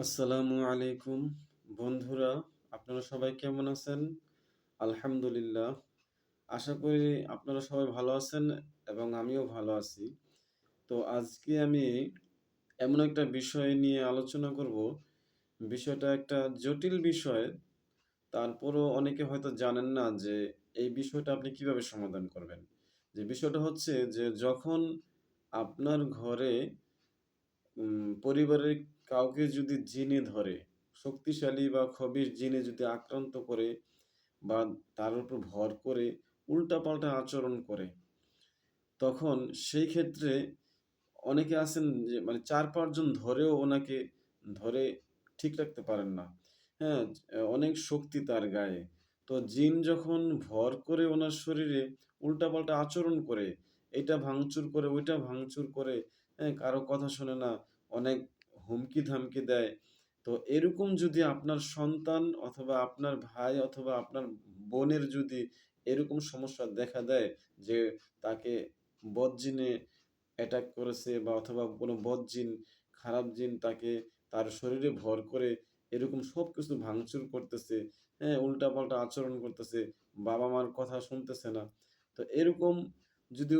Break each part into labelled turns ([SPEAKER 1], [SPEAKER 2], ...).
[SPEAKER 1] আসসালামু আলাইকুম। বন্ধুরা, আপনারা সবাই কেমন আছেন? আলহামদুলিল্লাহ। আশা করি আপনারা সবাই ভালো আছেন এবং আমিও ভালো আছি। তো আজকে আমি এমন একটা বিষয় নিয়ে আলোচনা করব। বিষয়টা একটা জটিল বিষয়। তারপরও অনেকে হয়তো জানেন না যে এই বিষয়টা আপনি কীভাবে সমাধান করবেন। যে বিষয়টা হচ্ছে যে যখন আপনার ঘরে পরিবারের কাউকে যদি জিনে ধরে, শক্তিশালী বা খবির জিনে যদি আক্রান্ত করে বা তার উপর ভর করে, উল্টাপাল্টা আচরণ করে, তখন সেই ক্ষেত্রে অনেকে আছেন যে মানে চার পাঁচজন ধরেও ওনাকে ধরে ঠিক রাখতে পারেন না। হ্যাঁ অনেক শক্তি তার গায়ে। তো জিন যখন ভর করে ওনার শরীরে উল্টাপাল্টা আচরণ করে, এটা ভাঙচুর করে, ওইটা ভাঙচুর করে হ্যাঁ কারও কথা শোনে না, অনেক হুমকি ধামকি দেয়। তো এরকম যদি আপনার সন্তান অথবা আপনার ভাই অথবা আপনার বোনের যদি এরকম সমস্যা দেখা দেয় যে তাকে বদজিনে অ্যাটাক করেছে বা অথবা কোনো বদ জিন খারাপ জিন তাকে তার শরীরে ভর করে এরকম সব কিছু ভাঙচুর করতেছে হ্যাঁ উল্টাপাল্টা আচরণ করতেছে বাবা মার কথা শুনতেছে না। তো এরকম যদি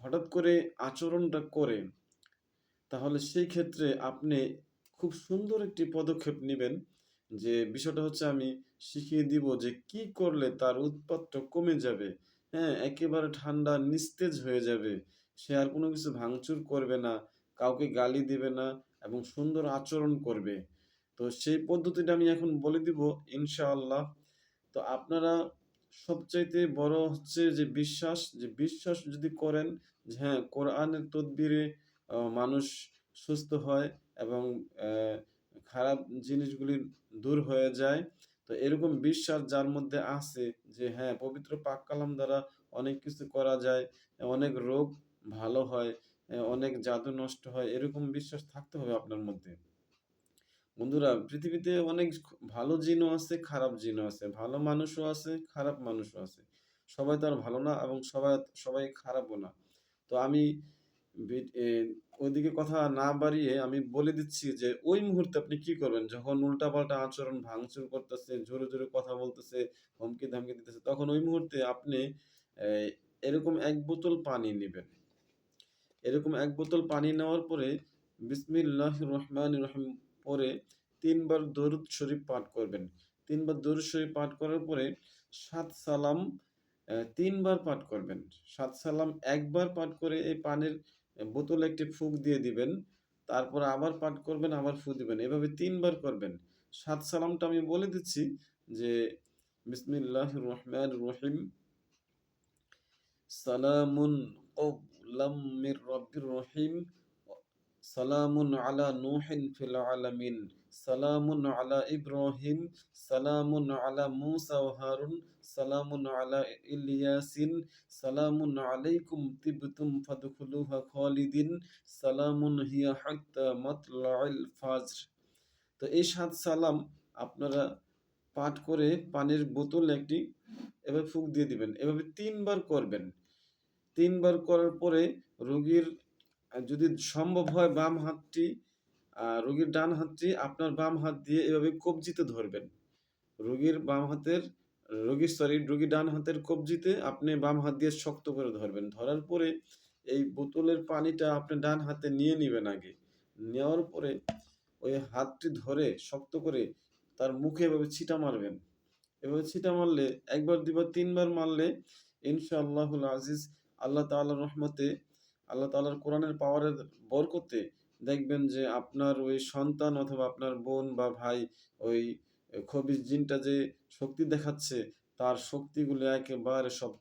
[SPEAKER 1] হঠাৎ করে আচরণটা করে তাহলে সেই ক্ষেত্রে আপনি খুব সুন্দর একটি পদক্ষেপ নেবেন যে বিষয়টা হচ্ছে আমি শিখিয়ে দিব যে কি করলে তার উৎপাতটা কমে যাবে। হ্যাঁ একেবারে ঠান্ডা, নিস্তেজ হয়ে যাবে। সে আর কোনো কিছু ভাঙচুর করবে না, কাউকে গালি দিবে না এবং সুন্দর আচরণ করবে। তো সেই পদ্ধতিটা আমি এখন বলে দিব ইনশাআল্লাহ। তো আপনারা সবচাইতে বড় হচ্ছে যে বিশ্বাস যে বিশ্বাস যদি করেন যে হ্যাঁ কোরআনের তদবিরে মানুষ সুস্থ হয় এবং খারাপ জিনিসগুলি দূর হয়ে যায়। তো এরকম বিশ্বাস যার মধ্যে আছে যে হ্যাঁ পবিত্র পাক কালাম দ্বারা অনেক কিছু করা যায়, অনেক রোগ ভালো হয় অনেক জাদু নষ্ট হয়, এরকম বিশ্বাস থাকতে হবে আপনার মধ্যে। বন্ধুরা, পৃথিবীতে অনেক ভালো জিনও আছে, খারাপ জিনও আছে। ভালো মানুষও আছে, খারাপ মানুষও আছে। সবাই তো আর ভালো না এবং সবাই সবাই খারাপও না। তো আমি ওইদিকে কথা না বাড়িয়ে আমি বলে দিচ্ছি যে, ওই মুহূর্তে আপনি কি করবেন? যখন উল্টাপাল্টা আচরণ ভাঙচুর করতেছে, জোরে জোরে কথা বলতেছে, হুমকি ধামকি দিতেছে, তখন ওই মুহূর্তে আপনি এরকম এক বোতল পানি নেবেন। এরকম এক বোতল পানি নেওয়ার পরে বিসমিল্লাহ রহমান রহিম পরে তিনবার দরুদ শরীফ পাঠ করবেন। তিনবার দরুদ শরীফ পাঠ করার পরে সাত সালাম তিনবার পাঠ করবেন। সাত সালাম একবার পাঠ করে এই পানির বোতলে একটি ফুক দিয়ে দিবেন, তারপর আবার পাঠ করবেন, আবার ফু দিবেন। এভাবে তিনবার করবেন। সাত সালামটা আমি বলে দিচ্ছি যে বিসমিল্লাহ রহমান রহিম। সালামুন কওলাম মির রব্বির রহিম। সালামুন আলা নূহিন ফিল আলামিন, সালামুন আলা ইব্রাহিম, সালামুন আলা মূসা ওয়া হারুন, সালামুন আলা ইলিয়াসিন, সালামুন আলাইকুম তিবতুম ফাদখুলুহা খালিদিন, সালামুন হিয়া হাত্তা মাতলাইল ফাজর। তো এই সাত সালাম আপনারা পাঠ করে পানির বোতল একটি এভাবে ফুক দিয়ে দিবেন। এভাবে তিনবার করবেন। তিনবার করার পরে রোগীর যদি সম্ভব হয় বাম হাতটি রোগীর ডান হাতটি আপনার বাম হাত দিয়ে এভাবে কবজিতে ধরবেন। রোগীর বাম হাতের, রোগীর সরি রোগী ডান হাতের কবজিতে আপনি বাম হাত দিয়ে শক্ত করে ধরবেন। ধরার পরে এই বোতলের পানিটা আপনি ডান হাতে নিয়ে নেবেন আগে। নেওয়ার পরে ওই হাতটি ধরে শক্ত করে তার মুখে এভাবে ছিটা মারবেন। এভাবে ছিটা মারলে একবার দুবার তিনবার মারলে ইনশাআল্লাহুল আজিজ আল্লাহ তাআলার রহমতে আল্লাহ তালার কোরআনের পাওয়ারের বরকতে দেখবেন যে আপনার ওই সন্তান অথবা আপনার বোন বা ভাই ওই খবিজ জিনটা যে শক্তি দেখাচ্ছে, তার শক্তিগুলো একেবারে সব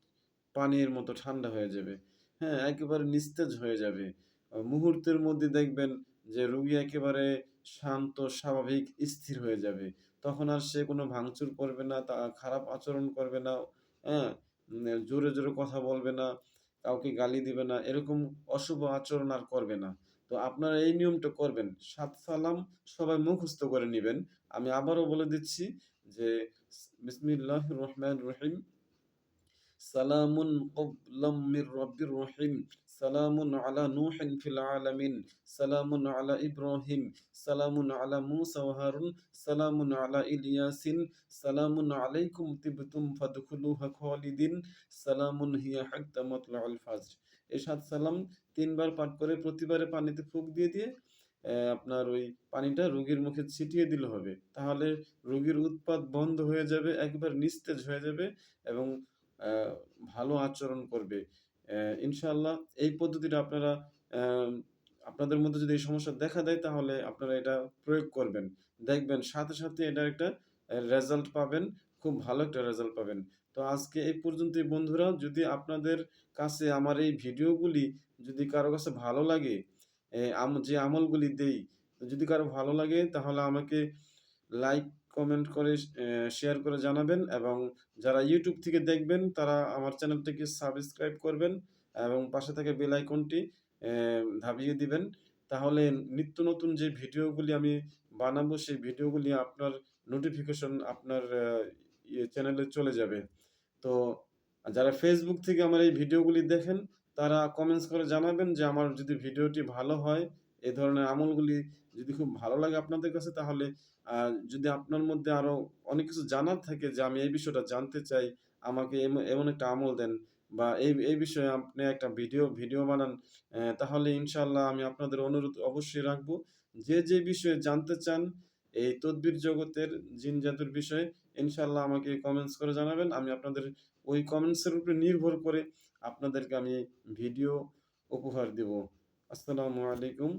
[SPEAKER 1] পানির মতো ঠান্ডা হয়ে যাবে। হ্যাঁ একেবারে নিস্তেজ হয়ে যাবে। মুহূর্তের মধ্যে দেখবেন যে রুগী একেবারে শান্ত, স্বাভাবিক, স্থির হয়ে যাবে। তখন আর সে কোনো ভাঙচুর করবে না, তা খারাপ আচরণ করবে না হ্যাঁ জোরে জোরে কথা বলবে না। কাউকে গালি দিবে না, এরকম অশুভ আচরণ আর করবে না। তো আপনারা এই নিয়মটা করবেন। সাত সালাম সবাই মুখস্থ করে নেবেন। আমি আবারও বলে দিচ্ছি যে বিসমিল্লাহ রহমান রহিম। সালামুন কবলাম মির রহিম। সালামুন আলা নূহিন ফিল আলামিন। সালামুন আলা ইব্রাহিম। সালামুন আলা মূসা ওয়া আলা ইলিয়াসিন। সালামুন আলাইকুম তিবতুম ফাদখুলুহা খালিদিন। সালামুন হিয়া হাত্তা মাতলাউল ফাজর। সালাম তিনবার পাঠ করে প্রতিবারে পানিতে ফুঁক দিয়ে দিয়ে আপনার ওই পানিটা রোগীর মুখে ছিটিয়ে দিলে হবে। তাহলে রোগীর উৎপাত বন্ধ হয়ে যাবে, একবার নিস্তেজ হয়ে যাবে এবং ভালো আচরণ করবে। আহ, ইনশাআল্লাহ এই পদ্ধতিটা আপনারা আপনাদের মধ্যে যদি এই সমস্যা দেখা দেয় তাহলে আপনারা এটা প্রয়োগ করবেন। দেখবেন সাথে সাথে এটার একটা রেজাল্ট পাবেন খুব ভালো একটা রেজাল্ট পাবেন। তো আজকে এই পর্যন্তই বন্ধুরা যদি আপনাদের কাছে আমার এই ভিডিওগুলি যদি কারও কাছে ভালো লাগে যে আমলগুলি দেই যদি কারও ভালো লাগে তাহলে আমাকে লাইক কমেন্ট করে শেয়ার করে জানাবেন এবং যারা ইউটিউব থেকে দেখবেন তারা আমার চ্যানেলটিকে সাবস্ক্রাইব করবেন এবং পাশে থাকা বেল আইকনটি ধাবিয়ে দিবেন। তাহলে নিত্য নতুন যে ভিডিওগুলি আমি বানাবো, সেই ভিডিওগুলি আপনার নোটিফিকেশন আপনার চ্যানেলে চলে যাবে। তো যারা ফেসবুক থেকে আমার এই ভিডিওগুলি দেখেন, তারা কমেন্টস করে জানাবেন যে আমার যদি ভিডিওটি ভালো হয় এই ধরনের আমলগুলি যদি খুব ভালো লাগে আপনাদের কাছে, তাহলে যদি আপনার মধ্যে আরও অনেক কিছু জানার থাকে যে আমি এই বিষয়টা জানতে চাই, আমাকে এম- এমন একটা আমল দেন বা এই এই বিষয়ে আপনি একটা ভিডিও ভিডিও বানান তাহলে ইনশাল্লাহ আমি আপনাদের অনুরোধ অবশ্যই রাখব। যে যে বিষয়ে জানতে চান, এই তদ্বির জগতের জিন জাদুর বিষয়ে ইনশাল্লাহ আমাকে কমেন্টস করে জানাবেন। আমি আপনাদের ওই কমেন্টসের উপরে নির্ভর করে আপনাদেরকে আমি ভিডিও উপহার দেব। আসসালামু আলাইকুম।